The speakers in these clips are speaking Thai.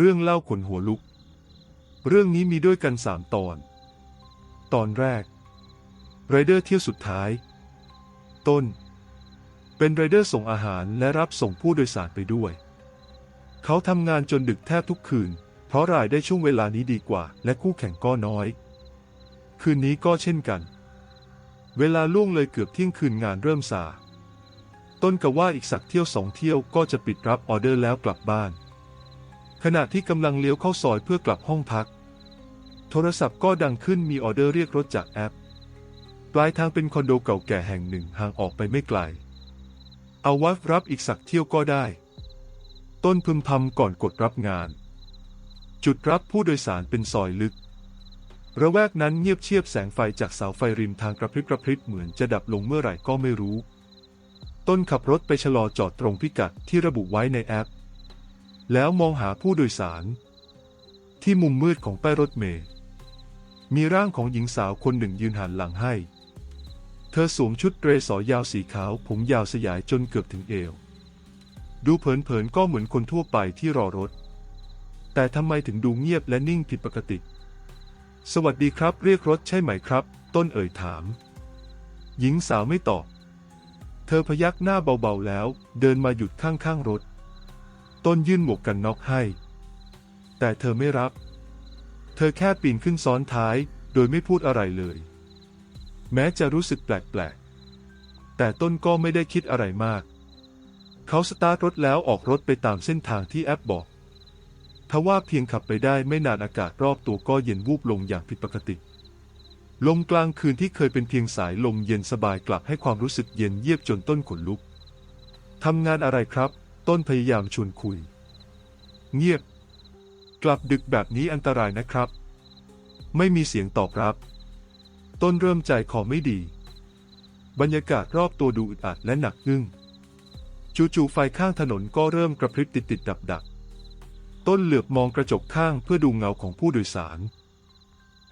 เรื่องเล่าขนหัวลุก เรื่องนี้มีด้วยกันสามตอน ตอนแรก ไรเดอร์เที่ยวสุดท้าย ต้น เป็นไรเดอร์ส่งอาหารและรับส่งผู้โดยสารไปด้วย เขาทำงานจนดึกแทบทุกคืน เพราะรายได้ช่วงเวลานี้ดีกว่า และคู่แข่งก็น้อย คืนนี้ก็เช่นกัน เวลาล่วงเลยเกือบเที่ยงคืนงานเริ่มสาต้นกะว่าอีกสักเที่ยวสองเที่ยวก็จะปิดรับออเดอร์แล้วกลับบ้าน ขณะที่กำลังเลี้ยวเข้าซอยเพื่อกลับห้องพัก โทรศัพท์ก็ดังขึ้นมีออเดอร์เรียกรถจากแอป ปลายทางเป็นคอนโดเก่าแก่แห่งหนึ่งห่างออกไปไม่ไกล เอาวัฟรับอีกสักเที่ยวก็ได้ ต้นพึมพำก่อนกดรับงาน จุดรับผู้โดยสารเป็นซอยลึก ระแวกนั้นเงียบเชียบแสงไฟจากเสาไฟริมทางกระพริบกระพริบเหมือนจะดับลงเมื่อไหร่ก็ไม่รู้ ต้นขับรถไปชะลอจอดตรงพิกัดที่ระบุไว้ในแอป แล้วมองหาผู้โดยสาร ที่มุมมืดของป้ายรถเมล์มีร่างของหญิงสาวคนหนึ่งยืนหันหลังให้ เธอสวมชุดเดรสอยาวสีขาวผมยาวสยายจนเกือบถึงเอว ดูเผินๆก็เหมือนคนทั่วไปที่รอรถ แต่ทำไมถึงดูเงียบและนิ่งผิดปกติ สวัสดีครับเรียกรถใช่ไหมครับ ต้นเอ่ยถาม หญิงสาวไม่ตอบ เธอพยักหน้าเบาๆแล้ว เดินมาหยุดข้างๆรถ ต้นยื่นหมวกกันน็อกให้ แต่เธอไม่รับ เธอแค่ปีนขึ้นซ้อนท้าย โดยไม่พูดอะไรเลย แม้จะรู้สึกแปลกๆ แต่ต้นก็ไม่ได้คิดอะไรมาก เขาสตาร์ทรถแล้วออกรถไปตามเส้นทางที่แอปบอกทว่าเพียงขับไปได้ไม่นานอากาศรอบตัวก็เย็นวูบลงอย่างผิดปกติ ลมกลางคืนที่เคยเป็นเพียงสายลมเย็นสบายกลับให้ความรู้สึกเย็นเยียบจนต้นขนลุกทำงานอะไรครับ ต้นพยายามชวนคุย เงียบ กลับดึกแบบนี้อันตรายนะครับ ไม่มีเสียงตอบรับ ต้นเริ่มใจคอไม่ดี บรรยากาศรอบตัวดูอึดอัดและหนักอึ้งจู่ๆไฟข้างถนนก็เริ่มกระพริบติดติดดับดับต้นเหลือบมองกระจกข้างเพื่อดูเงาของผู้โดยสาร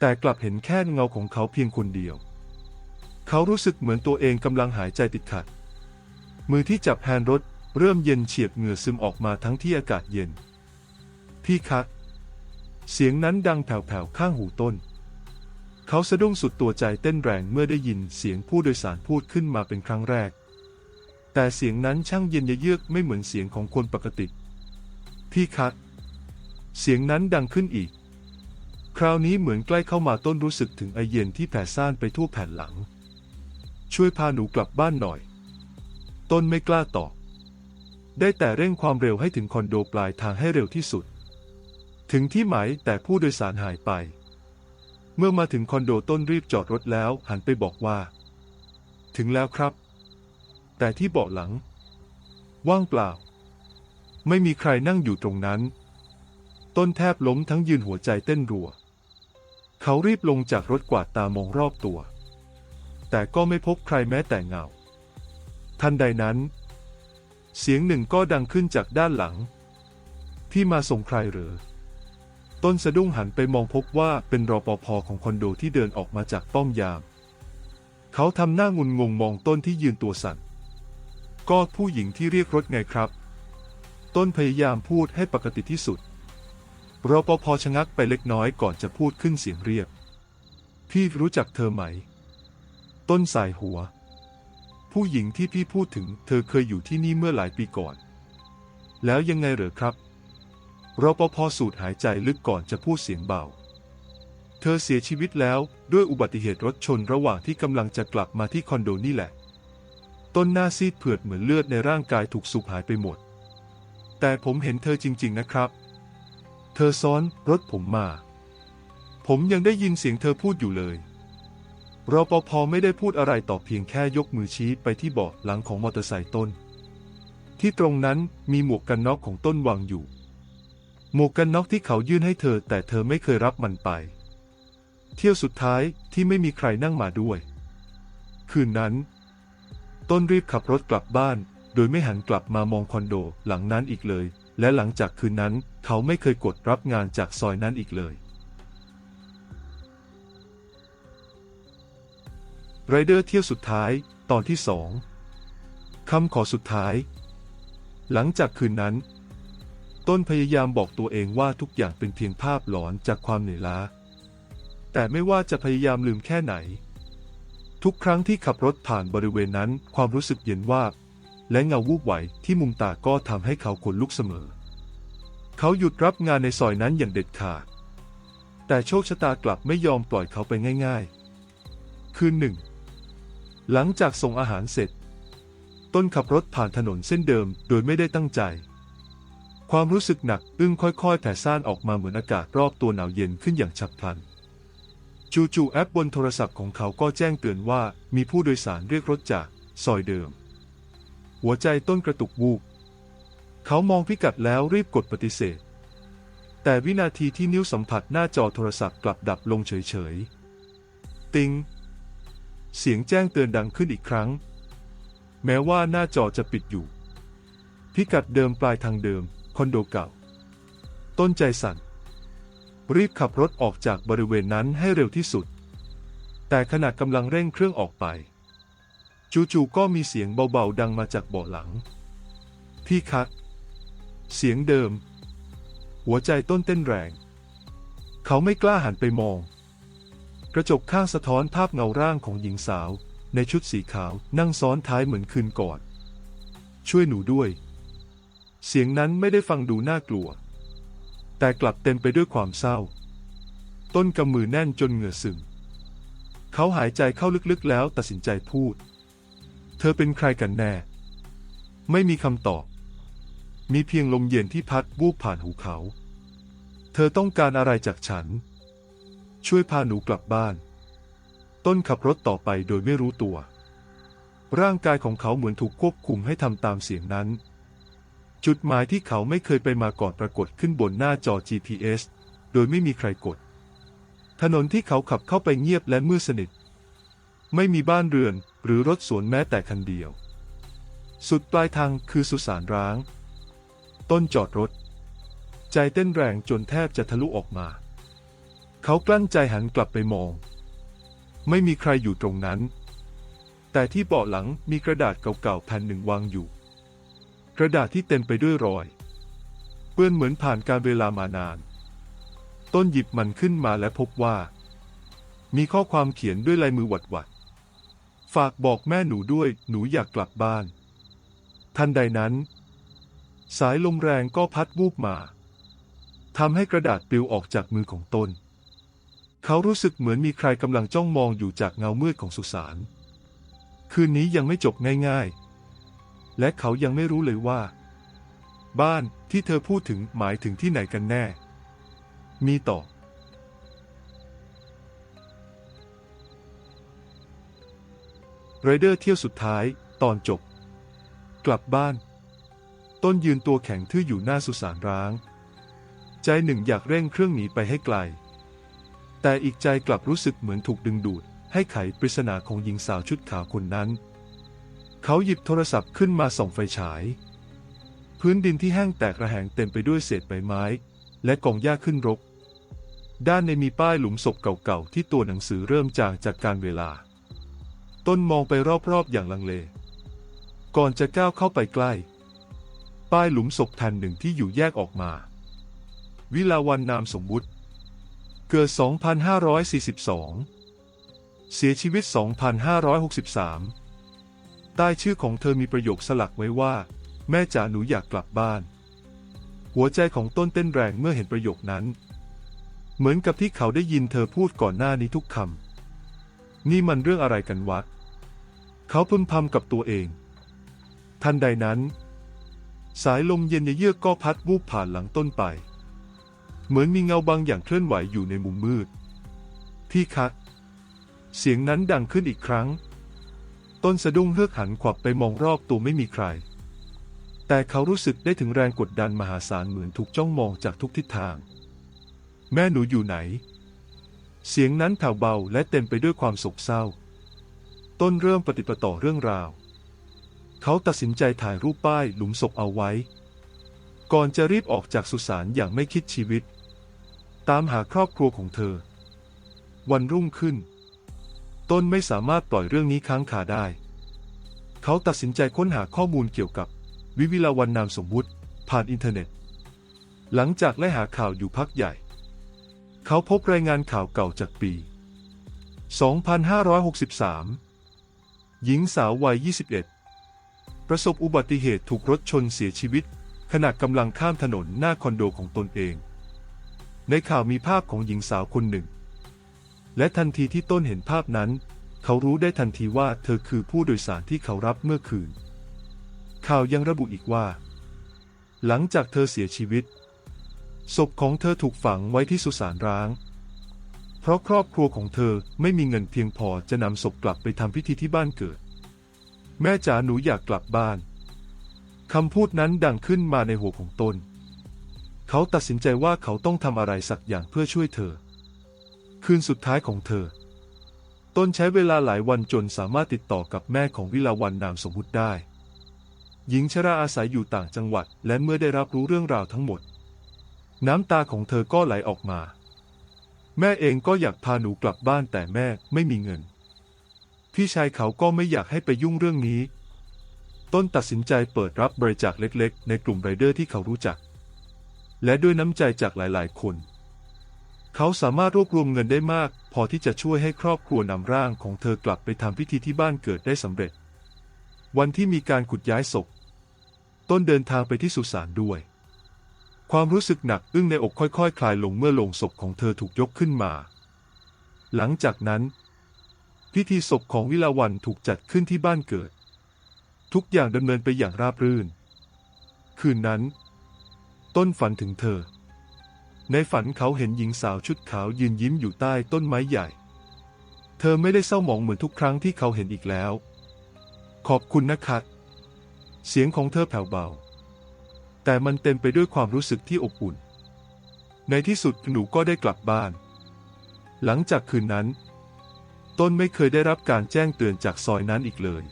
แต่กลับเห็นแค่เงาของเขาเพียงคนเดียว เขารู้สึกเหมือนตัวเองกำลังหายใจติดขัด มือที่จับแฮนด์รถ เริ่มเย็นเฉียบเหงื่อซึมออกมาทั้งที่อากาศเย็น พี่คะ เสียงนั้นดังแผ่วๆข้างหูต้น เขาสะดุ้งสุดตัวใจเต้นแรงเมื่อได้ยินเสียงผู้โดยสารพูดขึ้นมาเป็นครั้งแรก แต่เสียงนั้นช่างเย็นเยือกไม่เหมือนเสียงของคนปกติ พี่คะ เสียงนั้นดังขึ้นอีก คราวนี้เหมือนใกล้เข้ามาต้นรู้สึกถึงไอเย็นที่แผ่ซ่านไปทั่วแผ่นหลัง ช่วยพาหนูกลับบ้านหน่อย ต้นไม่กล้าตอบ ได้แต่เร่งความเร็วให้ถึงคอนโดปลายทางให้เร็วที่สุด ถึงที่หมายแต่ผู้โดยสารหายไป เมื่อมาถึงคอนโดต้นรีบจอดรถแล้วหันไปบอกว่า ถึงแล้วครับ แต่ที่เบาะหลัง ว่างเปล่า ไม่มีใครนั่งอยู่ตรงนั้น ต้นแทบล้มทั้งยืนหัวใจเต้นรัว เขารีบลงจากรถกวาดตามองรอบตัว แต่ก็ไม่พบใครแม้แต่เงา ทันใดนั้น เสียงหนึ่งก็ดังขึ้นจากด้านหลังที่มาส่งใครเหรอต้นสะดุ้งหันไปมองพบว่าเป็นรปภของคอนโดที่เดินออกมาจากป้อมยาม เขาทำหน้างุนงงมองต้นที่ยืนตัวสั่น ก็ผู้หญิงที่เรียกรถไงครับ ต้นพยายามพูดให้ปกติที่สุด รปภชะงักไปเล็กน้อยก่อนจะพูดขึ้นเสียงเรียบ พี่รู้จักเธอไหม ต้นสายหัว ผู้หญิงที่พี่พูดถึง เธอเคยอยู่ที่นี่เมื่อหลายปีก่อน แล้วยังไงเหรอครับรปภสูดหายใจลึกก่อนจะพูดเสียงเบา เธอเสียชีวิตแล้วด้วยอุบัติเหตุรถชนระหว่างที่กำลังจะกลับมาที่คอนโดนี่แหละ ต้นหน้าซีดเผือดเหมือนเลือดในร่างกายถูกสูบหายไปหมด แต่ผมเห็นเธอจริง ๆนะครับ เธอซ้อนรถผมมา ผมยังได้ยินเสียงเธอพูดอยู่เลย รปภไม่ได้พูดอะไรต่อเพียงแค่ยกมือชี้ไปที่เบาะหลังของมอเตอร์ไซค์ต้น ที่ตรงนั้นมีหมวกกันน็อกของต้นวางอยู่ หมวกกันน็อกที่เขายื่นให้เธอ แต่เธอไม่เคยรับมันไป เที่ยวสุดท้ายที่ไม่มีใครนั่งมาด้วย คืนนั้น ต้นรีบขับรถกลับบ้าน โดยไม่หันกลับมามองคอนโดหลังนั้นอีกเลย และหลังจากคืนนั้นเขาไม่เคยกดรับงานจากซอยนั้นอีกเลย ไรเดอร์เที่ยวสุดท้าย ตอนที่สองคำขอสุดท้าย หลังจากคืนนั้น ต้นพยายามบอกตัวเองว่าทุกอย่างเป็นเพียงภาพหลอนจากความเหนื่อยล้า แต่ไม่ว่าจะพยายามลืมแค่ไหน ทุกครั้งที่ขับรถผ่านบริเวณนั้น ความรู้สึกเย็นวาบและเงาวูบไหวที่มุมตาก็ทำให้เขาขนลุกเสมอ เขาหยุดรับงานในซอยนั้นอย่างเด็ดขาด แต่โชคชะตากลับไม่ยอมปล่อยเขาไปง่าย ๆ คืนหนึ่ง หลังจากส่งอาหารเสร็จ ต้นขับรถผ่านถนนเส้นเดิมโดยไม่ได้ตั้งใจ ความรู้สึกหนักอึ้งค่อยๆ แผ่ซ่านออกมาเหมือนอากาศรอบตัวหนาวเย็นขึ้นอย่างฉับพลัน จู่ๆแอปบนโทรศัพท์ของเขาก็แจ้งเตือนว่ามีผู้โดยสารเรียกรถจากซอยเดิม หัวใจต้นกระตุกวูบเขามองพิกัดแล้วรีบกดปฏิเสธ แต่วินาทีที่นิ้วสัมผัสหน้าจอโทรศัพท์กลับดับลงเฉยๆ ติง เสียงแจ้งเตือนดังขึ้นอีกครั้ง แม้ว่าหน้าจอจะปิดอยู่ พิกัดเดิมปลายทางเดิม คอนโดเก่า ต้นใจสั่น รีบขับรถออกจากบริเวณนั้นให้เร็วที่สุด แต่ขณะกำลังเร่งเครื่องออกไป จู่ๆก็มีเสียงเบาๆดังมาจากเบาะหลัง พี่คะ เสียงเดิม หัวใจต้นเต้นแรง เขาไม่กล้าหันไปมอง กระจกข้างสะท้อนภาพเงาร่างของหญิงสาว ในชุดสีขาวนั่งซ้อนท้ายเหมือนคืนก่อน ช่วยหนูด้วย เสียงนั้นไม่ได้ฟังดูน่ากลัว แต่กลับเต็มไปด้วยความเศร้า ต้นกำมือแน่นจนเหงื่อซึม เขาหายใจเข้าลึกๆแล้วตัดสินใจพูด เธอเป็นใครกันแน่ ไม่มีคำตอบ มีเพียงลมเย็นที่พัดวูบผ่านหูเขา เธอต้องการอะไรจากฉัน ช่วยพาหนูกลับบ้าน ต้นขับรถต่อไปโดยไม่รู้ตัว ร่างกายของเขาเหมือนถูกควบคุมให้ทำตามเสียงนั้น จุดหมายที่เขาไม่เคยไปมาก่อนปรากฏขึ้นบนหน้าจอ GPS โดยไม่มีใครกด ถนนที่เขาขับเข้าไปเงียบและมืดสนิท ไม่มีบ้านเรือนหรือรถสวนแม้แต่คันเดียว สุดปลายทางคือสุสานร้าง ต้นจอดรถ ใจเต้นแรงจนแทบจะทะลุออกมา เขากลั้นใจหันกลับไปมอง ไม่มีใครอยู่ตรงนั้น แต่ที่เบาะหลังมีกระดาษเก่าๆแผ่นหนึ่งวางอยู่ กระดาษที่เต็มไปด้วยรอย เปื้อนเหมือนผ่านการเวลามานาน ต้นหยิบมันขึ้นมาและพบว่า มีข้อความเขียนด้วยลายมือหวัดๆฝากบอกแม่หนูด้วยหนูอยากกลับบ้าน ทันใดนั้น สายลมแรงก็พัดวูบมาทำให้กระดาษปลิวออกจากมือของตน เขารู้สึกเหมือนมีใครกำลังจ้องมองอยู่จากเงามืดของสุสาน คืนนี้ยังไม่จบง่ายๆ และเขายังไม่รู้เลยว่า บ้านที่เธอพูดถึงหมายถึงที่ไหนกันแน่ มีต่อ ไรเดอร์เที่ยวสุดท้ายตอนจบ กลับบ้าน ต้นยืนตัวแข็งทื่ออยู่หน้าสุสานร้าง ใจหนึ่งอยากเร่งเครื่องหนีไปให้ไกล แต่อีกใจกลับรู้สึกเหมือนถูกดึงดูด ให้ไขปริศนาของหญิงสาวชุดขาวคนนั้น เขาหยิบโทรศัพท์ขึ้นมาส่องไฟฉาย พื้นดินที่แห้งแตกระแหงเต็มไปด้วยเศษใบไม้ และกองหญ้าขึ้นรก ด้านในมีป้ายหลุมศพเก่าๆที่ตัวหนังสือเริ่มจางจากการเวลา ต้นมองไปรอบๆอย่างลังเล ก่อนจะก้าวเข้าไปใกล้ ป้ายหลุมศพแผ่นหนึ่งที่อยู่แยกออกมา วิลาวันนามสมมุติ เกิด 2542 เสียชีวิต 2563 ใต้ชื่อของเธอมีประโยคสลักไว้ว่า แม่จ๋าหนูอยากกลับบ้าน หัวใจของต้นเต้นแรงเมื่อเห็นประโยคนั้น เหมือนกับที่เขาได้ยินเธอพูดก่อนหน้านี้ทุกคำ นี่มันเรื่องอะไรกันวะ เขาพึมพำกับตัวเอง ทันใดนั้น สายลมเย็นเยือกก็พัดวูบผ่านหลังต้นไป เหมือนมีเงาบางอย่างเคลื่อนไหวอยู่ในมุมมืด พี่คะ เสียงนั้นดังขึ้นอีกครั้ง ต้นสะดุ้งเฮือกหันขวับไปมองรอบตัวไม่มีใคร แต่เขารู้สึกได้ถึงแรงกดดันมหาศาลเหมือนถูกจ้องมองจากทุกทิศทาง แม่หนูอยู่ไหน เสียงนั้นแผ่วเบาและเต็มไปด้วยความโศกเศร้า ต้นเริ่มปฏิปต่อเรื่องราว เขาตัดสินใจถ่ายรูปป้ายหลุมศพเอาไว้ ก่อนจะรีบออกจากสุสานอย่างไม่คิดชีวิต ตามหาครอบครัวของเธอ วันรุ่งขึ้น ต้นไม่สามารถปล่อยเรื่องนี้ค้างคาได้ เขาตัดสินใจค้นหาข้อมูลเกี่ยวกับ วิวิลาวันนามสมมุติ ผ่านอินเทอร์เน็ต หลังจากไล่หาข่าวอยู่พักใหญ่ เขาพบรายงานข่าวเก่าจากปี 2563 หญิงสาววัย 21 ประสบอุบัติเหตุถูกรถชนเสียชีวิต ขณะกำลังข้ามถนนหน้าคอนโดของตนเอง ในข่าวมีภาพของหญิงสาวคนหนึ่ง และทันทีที่ต้นเห็นภาพนั้น เขารู้ได้ทันทีว่าเธอคือผู้โดยสารที่เขารับเมื่อคืน ข่าวยังระบุอีกว่า หลังจากเธอเสียชีวิต ศพของเธอถูกฝังไว้ที่สุสานร้าง เพราะครอบครัวของเธอไม่มีเงินเพียงพอจะนำศพกลับไปทำพิธีที่บ้านเกิด แม่จ๋าหนูอยากกลับบ้านคำพูดนั้นดังขึ้นมาในหัวของตน เขาตัดสินใจว่าเขาต้องทำอะไรสักอย่างเพื่อช่วยเธอ คืนสุดท้ายของเธอ ต้นใช้เวลาหลายวันจนสามารถติดต่อกับแม่ของวิลาวันนามสมมุติได้ หญิงชราอาศัยอยู่ต่างจังหวัด และเมื่อได้รับรู้เรื่องราวทั้งหมด น้ำตาของเธอก็ไหลออกมา แม่เองก็อยากพาหนูกลับบ้านแต่แม่ไม่มีเงิน พี่ชายเขาก็ไม่อยากให้ไปยุ่งเรื่องนี้ ต้นตัดสินใจเปิดรับบริจาคเล็ก ๆ ในกลุ่มไรเดอร์ที่เขารู้จัก และด้วยน้ำใจจากหลายๆ คน เขาสามารถรวบรวมเงินได้มาก พอที่จะช่วยให้ครอบครัวนำร่างของเธอกลับไปทำพิธีที่บ้านเกิดได้สำเร็จ วันที่มีการขุดย้ายศพ ต้นเดินทางไปที่สุสานด้วย ความรู้สึกหนักอึ้งในอกค่อยๆคคลายลงเมื่อลงศพของเธอถูกยกขึ้นมา หลังจากนั้น พิธีศพของวิลาวันถูกจัดขึ้นที่บ้านเกิด ทุกอย่างดำเนินไปอย่างราบรื่น คืนนั้น ต้นฝันถึงเธอ ในฝันเขาเห็นหญิงสาวชุดขาวยืนยิ้มอยู่ใต้ต้นไม้ใหญ่ เธอไม่ได้เศร้าหมองเหมือนทุกครั้งที่เขาเห็นอีกแล้ว ขอบคุณนะครับเสียงของเธอแผ่วเบา แต่มันเต็มไปด้วยความรู้สึกที่อบอุ่น ในที่สุดหนูก็ได้กลับบ้าน หลังจากคืนนั้น ต้นไม่เคยได้รับการแจ้งเตือนจากซอยนั้นอีกเลย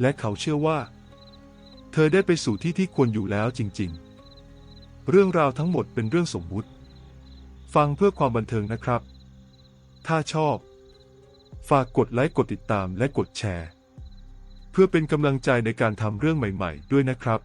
และเขาเชื่อว่า เธอได้ไปสู่ที่ที่ควรอยู่แล้วจริง ๆ เรื่องราวทั้งหมดเป็นเรื่องสมมุติ ฟังเพื่อความบันเทิงนะครับ ถ้าชอบ ฝากกดไลค์กดติดตามและกดแชร์ เพื่อเป็นกำลังใจในการทำเรื่องใหม่ ๆ ด้วยนะครับ